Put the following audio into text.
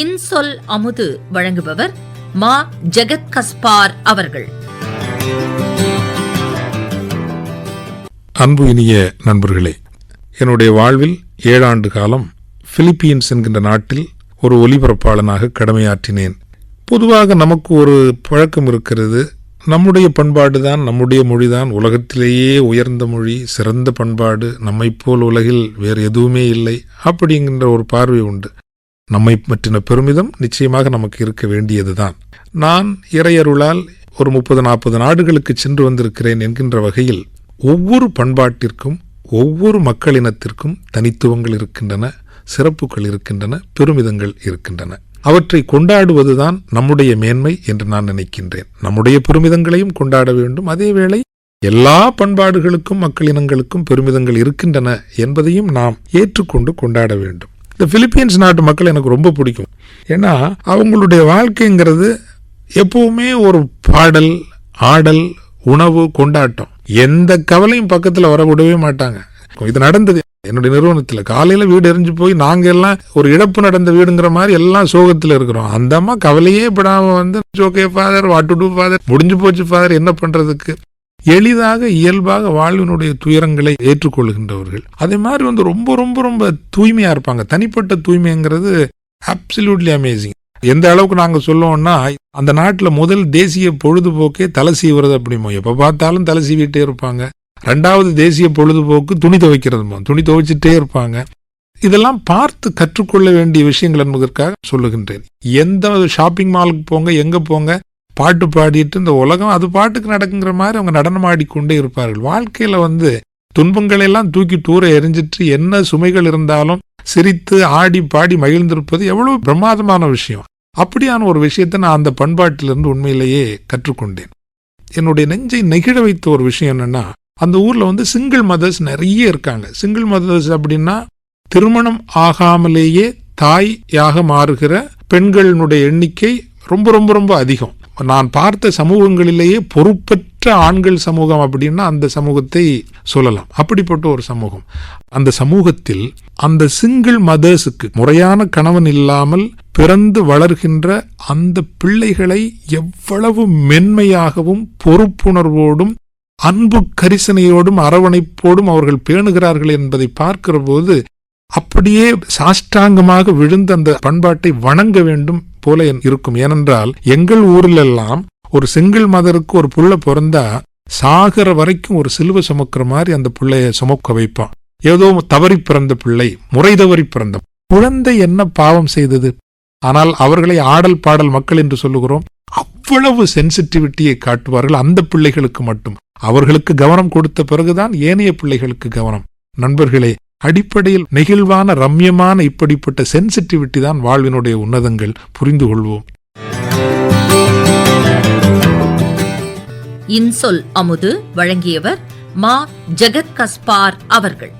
இன்சொல் அமுது வழங்குபவர் மா ஜெகத் கஸ்பார் அவர்கள். அன்பு இனிய நண்பர்களே என்னுடைய வாழ்வில் ஏழாண்டு காலம் பிலிப்பீன்ஸ் என்கின்ற நாட்டில் ஒரு ஒலிபரப்பாளனாக கடமையாற்றினேன். பொதுவாக நமக்கு ஒரு பழக்கம் இருக்கிறது நம்முடைய பண்பாடு தான் நம்முடைய மொழிதான் உலகத்திலேயே உயர்ந்த மொழி சிறந்த பண்பாடு நம்மை போல் உலகில் வேறு எதுவுமே இல்லை அப்படிங்கிற ஒரு பார்வை உண்டு. நம்மை பற்றின பெருமிதம் நிச்சயமாக நமக்கு இருக்க வேண்டியதுதான். நான் இறையருளால் ஒரு முப்பது நாற்பது நாடுகளுக்கு சென்று வந்திருக்கிறேன் என்கின்ற வகையில் ஒவ்வொரு பண்பாட்டிற்கும் ஒவ்வொரு மக்களினத்திற்கும் தனித்துவங்கள் இருக்கின்றன சிறப்புகள் இருக்கின்றன பெருமிதங்கள் இருக்கின்றன. அவற்றை கொண்டாடுவதுதான் நம்முடைய மேன்மை என்று நான் நினைக்கின்றேன். நம்முடைய பெருமிதங்களையும் கொண்டாட வேண்டும். அதேவேளை எல்லா பண்பாடுகளுக்கும் மக்களினங்களுக்கும் பெருமிதங்கள் இருக்கின்றன என்பதையும் நாம் ஏற்றுக்கொண்டு கொண்டாட வேண்டும். இந்த பிலிப்பீன்ஸ் நாட்டு மக்கள் எனக்கு ரொம்ப பிடிக்கும். ஏன்னா அவங்களுடைய வாழ்க்கைங்கிறது எப்பவுமே ஒரு பாடல் ஆடல் உணவு கொண்டாட்டம். எந்த கவலையும் பக்கத்தில் வர விடவே மாட்டாங்க. இது நடந்தது என்னுடைய நிறுவனத்தில். காலையில் வீடு எரிஞ்சு போய் நாங்கள் எல்லாம் ஒரு இழப்பு நடந்த வீடுங்கிற மாதிரி எல்லாம் சோகத்தில் இருக்கிறோம். அந்த அம்மா கவலையே படாமல் வந்து okay father what to do father முடிஞ்சு போச்சு ஃபாதர் என்ன பண்ணுறதுக்கு எளிதாக இயல்பாக வாழ்வினுடைய துயரங்களை ஏற்றுக்கொள்கின்றவர்கள். அதே மாதிரி வந்து ரொம்ப ரொம்ப ரொம்ப தூய்மையா இருப்பாங்க. தனிப்பட்ட தூய்மைங்கிறது அப்சல்யூட்லி அமேசிங் எந்த அளவுக்கு நாங்கள் சொல்லுவோம்னா அந்த நாட்டில் முதல் தேசிய பொழுதுபோக்கே தலை சீவுறது அப்படிமோ. எப்போ பார்த்தாலும் தலை சீவிட்டே இருப்பாங்க. ரெண்டாவது தேசிய பொழுதுபோக்கு துணி துவைக்கிறதுமோ. துணி துவைச்சிட்டே இருப்பாங்க. இதெல்லாம் பார்த்து கற்றுக்கொள்ள வேண்டிய விஷயங்கள் என்பதற்காக சொல்லுகின்றேன். எந்த ஷாப்பிங் மாலுக்கு போங்க எங்கே போங்க பாட்டு பாடிட்டு இந்த உலகம் அது பாட்டுக்கு நடக்குங்கிற மாதிரி அவங்க நடனம் ஆடிக்கொண்டே இருப்பார்கள். வாழ்க்கையில வந்து துன்பங்களை எல்லாம் தூக்கி தூர எரிஞ்சிட்டு என்ன சுமைகள் இருந்தாலும் சிரித்து ஆடி பாடி மகிழ்ந்திருப்பது எவ்வளவு பிரமாதமான விஷயம். அப்படியான ஒரு விஷயத்தை நான் அந்த பண்பாட்டிலிருந்து உண்மையிலேயே கற்றுக்கொண்டேன். என்னுடைய நெஞ்சை நெகிழ வைத்த ஒரு விஷயம் என்னன்னா அந்த ஊர்ல வந்து சிங்கிள் மதர்ஸ் நிறைய இருக்காங்க. சிங்கிள் மதர்ஸ் அப்படின்னா திருமணம் ஆகாமலேயே தாயாக மாறுகிற பெண்களினுடைய எண்ணிக்கை ரொம்ப ரொம்ப ரொம்ப அதிகம். நான் பார்த்த சமூகங்களிலேயே பொறுப்பற்ற ஆண்கள் சமூகம் அப்படின்னா அந்த சமூகத்தை சொல்லலாம். அப்படிப்பட்ட ஒரு சமூகம். அந்த சமூகத்தில் அந்த சிங்கிள் மதர்ஸுக்கு முறையான கணவன் இல்லாமல் பிறந்து வளர்கின்ற அந்த பிள்ளைகளை எவ்வளவு மென்மையாகவும் பொறுப்புணர்வோடும் அன்பு கரிசனையோடும் அரவணைப்போடும் அவர்கள் பேணுகிறார்கள் என்பதை பார்க்கிற போது அப்படியே சாஷ்டாங்கமாக விழுந்து அந்த பண்பாட்டை வணங்க வேண்டும் போல இருக்கும். ஏனென்றால் எங்கள் ஊரிலெல்லாம் ஒரு சிங்கிள் மதருக்கு ஒரு புள்ள பிறந்தா சாகிற வரைக்கும் ஒரு சிலுவை சுமக்கிற மாதிரி அந்த பிள்ளைய சுமக்க வைப்பான். ஏதோ தவறி பிறந்த பிள்ளை முறை தவறி பிறந்த குழந்தை என்ன பாவம் செய்தது? ஆனால் அவர்களை ஆடல் பாடல் மக்கள் என்று சொல்லுகிறோம். அவ்வளவு சென்சிட்டிவிட்டியை காட்டுவார்கள் அந்த பிள்ளைகளுக்கு மட்டும். அவர்களுக்கு கவனம் கொடுத்த பிறகுதான் ஏனைய பிள்ளைகளுக்கு கவனம். நண்பர்களே அடிப்படையில் நெகிழ்வான ரம்யமான இப்படிப்பட்ட சென்சிட்டிவிட்டி தான் வாழ்வினுடைய உன்னதங்கள். புரிந்து கொள்வோம். இன்சொல் அமுது வழங்கியவர் மா ஜெகத் கஸ்பார் அவர்கள்.